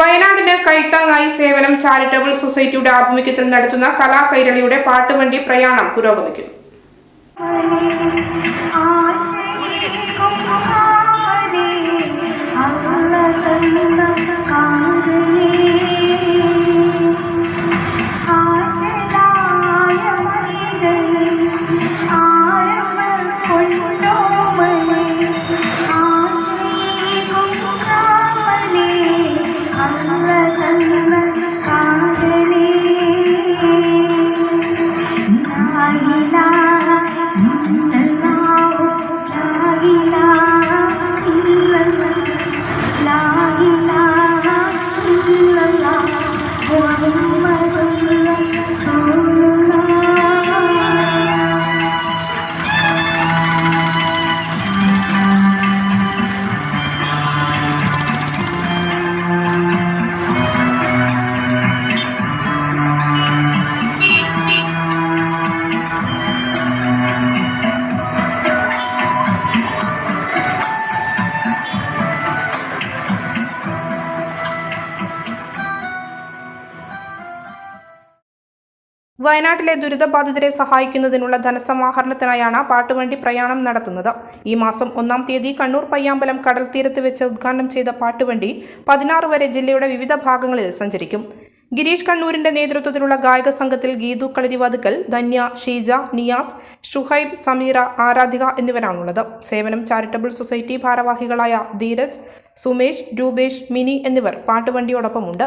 വയനാടിന് കൈത്താങ്ങായി സേവനം ചാരിറ്റബിൾ സൊസൈറ്റിയുടെ ആഭിമുഖ്യത്തിൽ നടത്തുന്ന കലാകൈരളിയുടെ പാട്ടുവണ്ടി പ്രയാണം പുരോഗമിക്കുന്നു. വയനാട്ടിലെ ദുരിതബാധിതരെ സഹായിക്കുന്നതിനുള്ള ധനസമാഹരണത്തിനായാണ് പാട്ടുവണ്ടി പ്രയാണം നടത്തുന്നത്. ഈ മാസം ഒന്നാം തീയതി കണ്ണൂർ പയ്യാമ്പലം കടൽ തീരത്ത് വെച്ച് ഉദ്ഘാടനം ചെയ്ത പാട്ടുവണ്ടി പതിനാറ് വരെ ജില്ലയുടെ വിവിധ ഭാഗങ്ങളിൽ സഞ്ചരിക്കും. ഗിരീഷ് കണ്ണൂരിന്റെ നേതൃത്വത്തിലുള്ള ഗായക സംഘത്തിൽ ഗീതു കളരിവാതുക്കൽ ധന്യ ഷീജ നിയാസ് ഷുഹൈബ് സമീറ ആരാധിക എന്നിവരാണുള്ളത്. സേവനം ചാരിറ്റബിൾ സൊസൈറ്റി ഭാരവാഹികളായ ധീരജ് സുമേഷ് രൂപേഷ് മിനി എന്നിവർ പാട്ടുവണ്ടിയോടൊപ്പമുണ്ട്.